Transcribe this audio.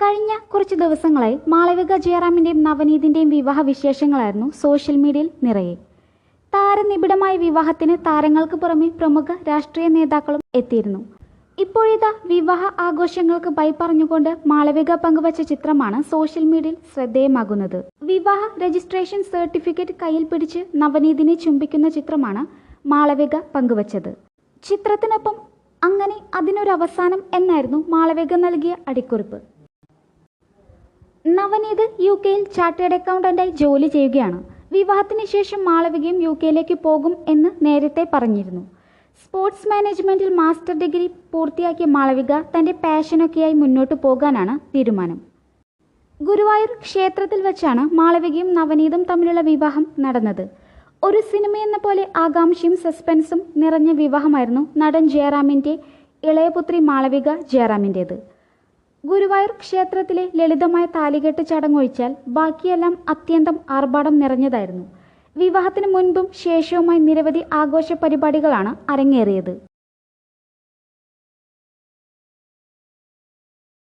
കഴിഞ്ഞ കുറച്ച് ദിവസങ്ങളായി മാളവിക ജയറാമിന്റെയും നവനീതിന്റെയും വിവാഹ വിശേഷങ്ങളായിരുന്നു സോഷ്യൽ മീഡിയയിൽ നിറയെ. താരനിബിഡമായ വിവാഹത്തിന് താരങ്ങൾക്ക് പുറമെ പ്രമുഖ രാഷ്ട്രീയ നേതാക്കളും എത്തിയിരുന്നു. ഇപ്പോഴിതാ വിവാഹ ആഘോഷങ്ങൾക്ക് ബൈ പറഞ്ഞുകൊണ്ട് മാളവിക പങ്കുവച്ച ചിത്രമാണ് സോഷ്യൽ മീഡിയയിൽ ശ്രദ്ധേയമാകുന്നത്. വിവാഹ രജിസ്ട്രേഷൻ സർട്ടിഫിക്കറ്റ് കയ്യിൽ പിടിച്ച് നവനീതിനെ ചുംബിക്കുന്ന ചിത്രമാണ് മാളവിക പങ്കുവച്ചത്. ചിത്രത്തിനൊപ്പം അങ്ങനെ അതിനൊരവസാനം എന്നായിരുന്നു മാളവിക നൽകിയ അടിക്കുറിപ്പ്. നവനീത് യു കെയിൽ ചാർട്ടേഡ് അക്കൗണ്ടന്റായി ജോലി ചെയ്യുകയാണ്. വിവാഹത്തിന് ശേഷം മാളവികയും യു കെയിലേക്ക് പോകും എന്ന് നേരത്തെ പറഞ്ഞിരുന്നു. സ്പോർട്സ് മാനേജ്മെന്റിൽ മാസ്റ്റർ ഡിഗ്രി പൂർത്തിയാക്കിയ മാളവിക തന്റെ പാഷനൊക്കെയായി മുന്നോട്ട് പോകാനാണ് തീരുമാനം. ഗുരുവായൂർ ക്ഷേത്രത്തിൽ വെച്ചാണ് മാളവികയും നവനീതും തമ്മിലുള്ള വിവാഹം നടന്നത്. ഒരു സിനിമയെന്ന പോലെ ആകാംക്ഷയും സസ്പെൻസും നിറഞ്ഞ വിവാഹമായിരുന്നു നടൻ ജയറാമിന്റെ ഇളയപുത്രി മാളവിക ജയറാമിന്റേത് ഗുരുവായൂർ ക്ഷേത്രത്തിലെ ലളിതമായ താലികെട്ട് ചടങ്ങൊഴിച്ചാൽ ബാക്കിയെല്ലാം അത്യന്തം ആർഭാടം നിറഞ്ഞതായിരുന്നു. വിവാഹത്തിന് മുൻപും ശേഷവുമായി നിരവധി ആഘോഷ പരിപാടികളാണ് അരങ്ങേറിയത്.